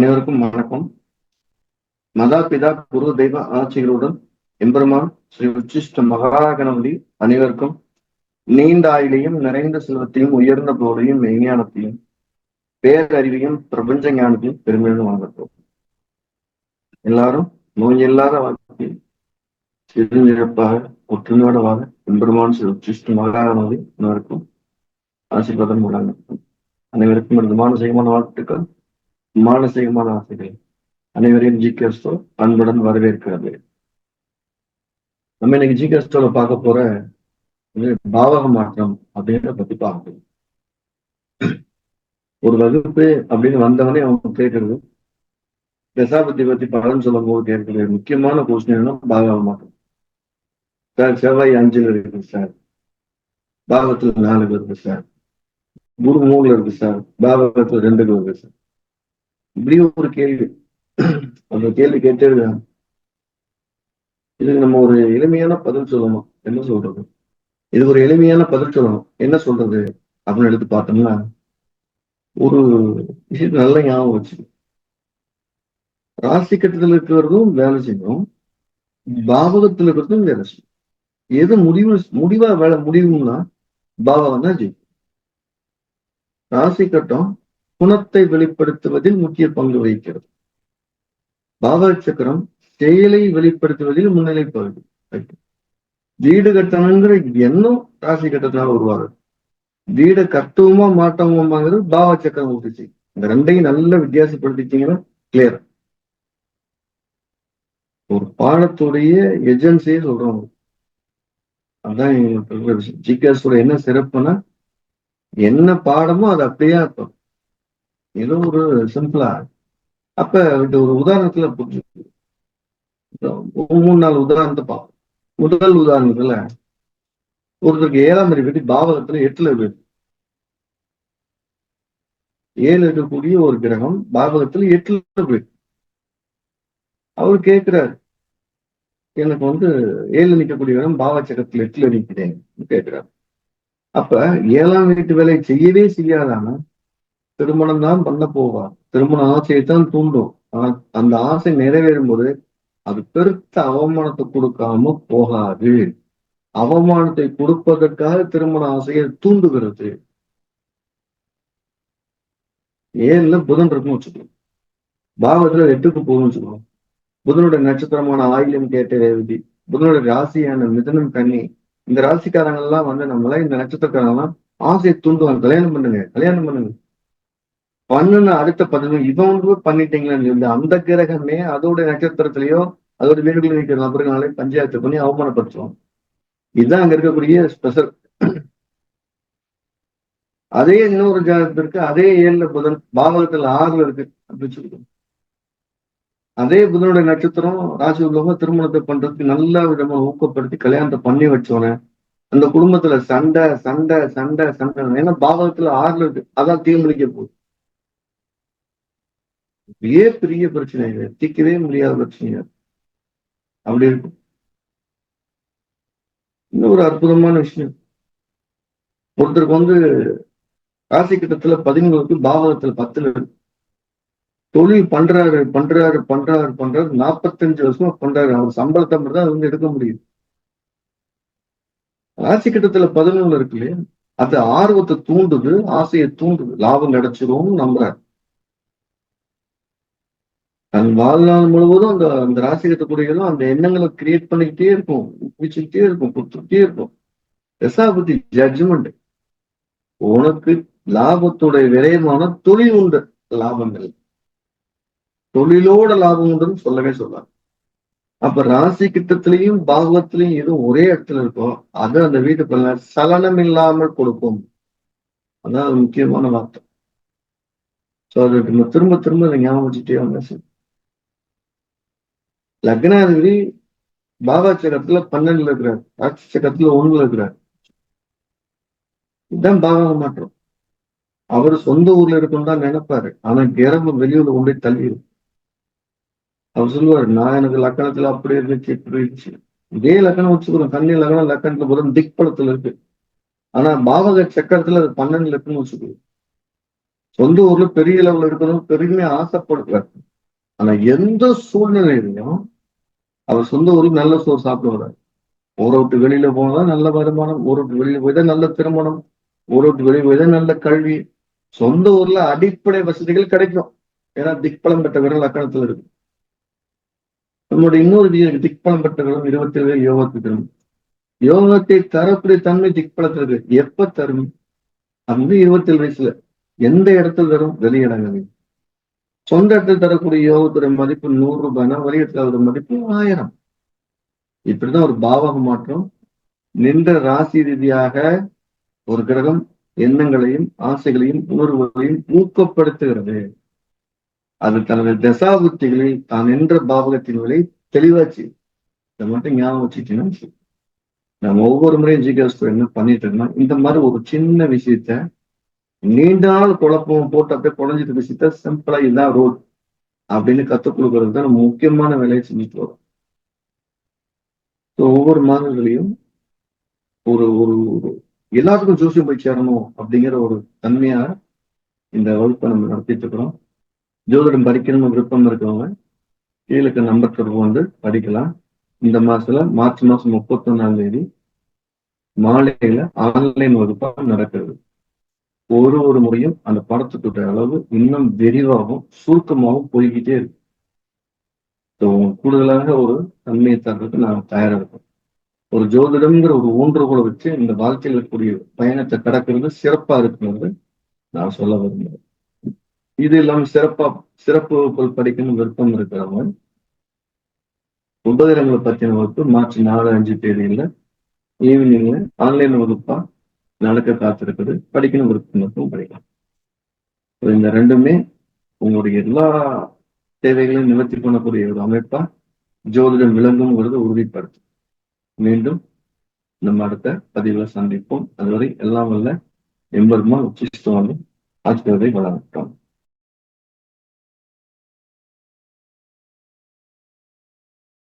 அனைவருக்கும் வணக்கம். மதா பிதா குரு தெய்வ ஆட்சிகளுடன் எம்பெருமான் ஸ்ரீ உச்சிஷ்ட மகாகணபதி அனைவருக்கும் நீண்ட ஆயிலையும் நிறைந்த செல்வத்தையும் உயர்ந்த போதையும் மெய்ஞானத்தையும் பேரறிவையும் பிரபஞ்ச ஞானத்தையும் பெருமையுடன் வழங்கட்டும் எல்லாரும் நோய் இல்லாத வாழ்க்கையில் சிறுநிழப்பாக ஒற்றுமையோட வாழ எம்பெருமான் ஸ்ரீ உச்சிஷ்ட மகாகணபதி அனைவருக்கும் ஆசீர்வாதம் வழங்கட்டும் அனைவருக்கும் எனது செய்யமான வாழ்த்துக்கள். மானசீகமான ஆசைகள். அனைவரையும் ஜி கேஸ்டோ அன்புடன் வரவேற்கிறது. நம்ம இன்னைக்கு ஜி கேஸ்டோல பார்க்க போற பாவக மாற்றம் அப்படின்றத பத்தி பார்க்கணும் ஒரு வகுப்பு அப்படின்னு வந்தவனே அவங்க கேட்கறது தசாபதி பத்தி பலன் சொல்லும் போது கேட்கறது முக்கியமான கொஸ்டின் என்ன பாவக மாற்றம். சார் செவ்வாய் அஞ்சுல இருக்கு சார். பாவத்துல நாலு இருக்கு சார். குரு மூணுல இருக்கு சார். பாவகத்துல ரெண்டுல இருக்கு சார். இப்படி ஒரு கேள்வி. அந்த கேள்வி கேட்டு இதுக்கு நம்ம ஒரு எளிமையான பதில் சொல்லணும். என்ன சொல்றது? இது ஒரு எளிமையான பதில் சொல்லணும். என்ன சொல்றது? அப்படின்னு எடுத்து பார்த்தோம்னா ஒரு விஷயம் நல்ல ஞாபகம் வச்சு ராசி கட்டத்தில் இருக்கிறதும் வேலை செய்யும் பாவகத்தில் இருக்கிறதும் வேலை செய்யும் எது முடிவு முடிவா வேலை முடிவும்னா பாவகம் தான் ஜெயிக்கும். ராசி கட்டம் குணத்தை வெளிப்படுத்துவதில் முக்கிய பங்கு வகிக்கிறது. பாபா சக்கரம் செயலை வெளிப்படுத்துவதில் முன்னிலை பகுதி வீடு கட்டணுங்கிற எண்ணம் ராசி கட்டத்தினால உருவாகுது. வீடை கட்டுவோமா மாட்டோமாங்கிறது பாவா சக்கரம் ஊட்டுச்சு இந்த ரெண்டையும் நல்லா வித்தியாசப்படுத்திட்டீங்கன்னா கிளியர் ஒரு பாடத்துடைய எஜென்சியே சொல்றோம். அதான் எங்களுக்கு ஜிகேஸோட என்ன சிறப்புனா என்ன பாடமோ அது அப்படியே இருக்கும் ஏதோ ஒரு சிம்பிளா அப்ப ஒரு உதாரணத்துல புரிஞ்சு மூணு நாள் உதாரணத்தை பார்ப்போம். முதல் உதாரணத்துல ஒருத்தருக்கு ஏழாம் அதிபதி பாவகத்துல எட்டுல இருக்கு. ஏழு இருக்கக்கூடிய ஒரு கிரகம் பாபகத்துல எட்டுல வீடு அவர் கேட்கிறாரு எனக்கு வந்து ஏழு நிற்கக்கூடிய கிரகம் பாவச்சக்கத்துல எட்டுல நிற்கிறேன் கேட்கிறாரு. அப்ப ஏழாம் வீட்டு வேலை செய்யவே செய்யாதானா? திருமணம் தான் பண்ண போவா. திருமண ஆசையை தான் தூண்டும். ஆனா அந்த ஆசை நிறைவேறும் போது அது பெருத்த அவமானத்தை கொடுக்காம போகாது. அவமானத்தை கொடுப்பதற்காக திருமண ஆசையை தூண்டுகிறது. ஏழுல புதன் இருக்கும் வச்சுக்கணும் பாவத்துல எட்டுக்கு போகும்னு வச்சுக்கணும் புதனுடைய நட்சத்திரமான ஆயிலம் கேட்ட ரேவதி புதனுடைய ராசியான மிதனம் கன்னி இந்த ராசிக்காரங்க எல்லாம் வந்து நம்மள இந்த நட்சத்திரக்காரங்க எல்லாம் ஆசையை தூண்டுவாங்க. கல்யாணம் பண்ணுங்க. கல்யாணம் பண்ணுங்க. பண்ணுன அடுத்த பதிவு இவன் பண்ணிட்டீங்களான்னு சொல்லி அந்த கிரகமே அதோட நட்சத்திரத்திலேயோ அதோட வீடுகளில் இருக்கிற நபர்களாலே பஞ்சாயத்து பண்ணி அவமானப்படுத்துவோம் இதுதான் அங்க இருக்கக்கூடிய ஸ்பெஷல் அதே இன்னொரு ஜாதகத்திற்கு அதே ஏழுல புதன் பாவகத்துல ஆறுல இருக்கு அப்படின்னு சொல்லுவோம் அதே புதனுடைய நட்சத்திரம் ராசி உள்ளவங்க திருமணத்தை பண்றதுக்கு நல்ல விதமா ஊக்கப்படுத்தி கல்யாணத்தை பண்ணி வச்சோன்னே அந்த குடும்பத்துல சண்டை சண்டை சண்டை சண்டை ஏன்னா பாவகத்துல ஆறுல இருக்கு அதான் தீர்மளிக்க போகுது. பெரிய பெரிய பிரச்சனைகள் தீர்க்கவே முடியாத பிரச்சனைகள் அப்படி இருக்கும். இன்னும் ஒரு அற்புதமான விஷயம். ஒருத்தருக்கு வந்து ராசி கட்டத்துல பதினோருக்கு பாவகத்துல பத்துல இருக்கு. தொழில் பண்றாரு பண்றாரு பண்றாரு பண்றாரு. நாற்பத்தஞ்சு வருஷமா பண்றாரு. அவர் சம்பளத்தை மட்டும் தான் வந்து எடுக்க முடியுது. ராசி கட்டத்துல பதினொன்னு இருக்கு இல்லையா? அது ஆர்வத்தை தூண்டுது ஆசையை தூண்டுது. லாபம் கிடைச்சிரும் நம்புறாரு. தன் வாழ்நாள் முழுவதும் அந்த அந்த ராசி கட்டக்கூடியதும் அந்த எண்ணங்களை கிரியேட் பண்ணிக்கிட்டே இருக்கும் ஊக்குவிச்சுக்கிட்டே இருக்கும் கொடுத்துக்கிட்டே இருக்கும். தசாபதி ஜட்ஜ்மெண்ட் உனக்கு லாபத்துடைய விரயமான தொழில் உண்டு லாபங்கள். தொழிலோட லாபம் உண்டுன்னு சொல்லவே சொல்லாங்க அப்ப ராசி கிட்டத்திலையும் பாகவத்திலையும் எதுவும் ஒரே இடத்துல இருக்கோ அது அந்த வீட்டுக்குள்ள சலனம் இல்லாமல் கொடுக்கும். அதான் முக்கியமான வார்த்தை. சோ அது நம்ம திரும்ப திரும்ப அதை ஞாபகம் வச்சுட்டே வந்தேன் லக்னாதிபதி பாபா சக்கரத்துல பன்னெண்டுல இருக்கிறார். ராட்சி சக்கரத்துல ஒண்ணுல இருக்கிறார். இதுதான் பாபாவை மாற்றம். அவர் சொந்த ஊர்ல இருக்கணும் தான் நினைப்பாரு. ஆனா கிரகம் வெளியூர்ல கொண்டு போய் தள்ளிடும் அவர் சொல்லுவார் நான் எனக்கு லக்கணத்துல அப்படி இருந்துச்சு இப்படி இருந்துச்சு. இதே லக்கணம் வச்சுக்கிறோம் கண்ணி லக்கணம் லக்கணத்துல போதும் திக்பலத்துல இருக்கு. ஆனா பாவக சக்கரத்துல அது பன்னெண்டுல இருக்குன்னு வச்சுக்கிறோம் சொந்த ஊர்ல பெரிய லெவல்ல இருக்கணும் பெருமையை ஆசைப்படுறாரு ஆனா எந்த சூழ்நிலையிலையும் அவர் சொந்த ஊருக்கு நல்ல சோறு சாப்பிடுவார் வர்றாரு. ஊரை விட்டு வெளியில போனதா நல்ல வருமானம் ஊரை விட்டு வெளியில போய்தான் நல்ல திருமணம் ஊரை விட்டு வெளியே போய்தான் நல்ல கல்வி. சொந்த ஊர்ல அடிப்படை வசதிகள் கிடைக்கும். ஏன்னா திக்பலம் பெற்ற விரல் அக்கணத்துல இருக்கு. நம்மளுடைய இன்னொரு விதி திக்பலம் பெற்ற விரல் இருபத்தி ஏழு யோகத்துக்கு யோகத்தை தரக்கூடிய தன்மை திக்பலத்திற்கு எப்ப தரும்? அந்த இருபத்தி ஏழு வயசுல. எந்த இடத்துல தரும்? வெளியிடங்களில் சொந்த இடத்தில் தரக்கூடிய யோகத்துடைய மதிப்பு நூறு ரூபாய்னா வெளியிடத்துல ஒரு மதிப்பு ஆயிரம். இப்படிதான் ஒரு பாவக மாற்றம். நின்ற ராசி ரீதியாக ஒரு கிரகம் எண்ணங்களையும் ஆசைகளையும் உணர்வுகளையும் ஊக்கப்படுத்துகிறது. அது தனது தசாபுத்திகளில் தான் நின்ற பாவகத்தின் விலை தெளிவாச்சு. இதை மட்டும் ஞாபகம் வச்சுட்டீங்கன்னா நம்ம ஒவ்வொரு முறையும் ஜிகேஎஸ் என்ன பண்ணிட்டு இருக்கோம் இந்த மாதிரி ஒரு சின்ன விஷயத்த நீண்ட நாள் குழப்பம் போட்டு அப்படியே குழஞ்சிட்டு விஷயத்த சிம்பிளா இதுதான் ரோல் அப்படின்னு கத்துக் கொடுக்கறது தான் நம்ம முக்கியமான வேலையை செஞ்சுட்டு வரோம். ஒவ்வொரு மாதங்களையும் ஒரு ஒரு எல்லாத்துக்கும் ஜோசியம் போய் சேரணும் அப்படிங்கிற ஒரு தன்மையா இந்த வகுப்பை நம்ம நடத்திட்டு இருக்கிறோம். ஜோதிடம் படிக்கணும்னு விருப்பம் இருக்கிறவங்க கீழக்கு நம்பர் தொடர்பு வந்து படிக்கலாம். இந்த மாசத்துல மார்ச் மாசம் முப்பத்தி ஒன்னாம் தேதி மாலையில ஆன்லைன் வகுப்பா நடக்கிறது. ஒரு ஒரு முறையும் அந்த படத்துக்கு அளவு இன்னும் விரிவாகவும் சுருக்கமாகவும் போய்கிட்டே இருக்கு. கூடுதலாக ஒரு தன்மையை தர்றதுக்கு நான் தயாராக இருக்கும் ஒரு ஜோதிடம்ங்கிற ஒரு ஊன்றுகோலை வச்சு இந்த வாழ்க்கையில் இருக்கக்கூடிய பயணத்தை கடக்கிறது சிறப்பா இருக்குங்கிறது நான் சொல்ல விரும்புகிறேன். இது இல்லாம சிறப்பா சிறப்பு வகுப்புகள் படிக்கணும் விருப்பம் இருக்கிறவங்க உபகரங்களை பத்தின வகுப்பு மார்ச் நாலு அஞ்சு தேதியில ஈவினிங்ல ஆன்லைன் வகுப்பா நடக்க காத்திருக்குது படிக்கணும் விருப்பம் மட்டும் படிக்கலாம். இந்த ரெண்டுமே உங்களுடைய எல்லா தேவைகளையும் நிவர்த்தி பண்ணக்கூடிய ஒரு அமைப்பா ஜோதிடம் விளங்கும்ங்கிறது உறுதிப்படுத்தும். மீண்டும் நம்ம அடுத்த பதிவுல சந்திப்போம். அதுவரை எல்லாம் வல்ல. எம்பெருமான் உச்சிஷ்டம். ஆட்சியதை வளர்த்தோம்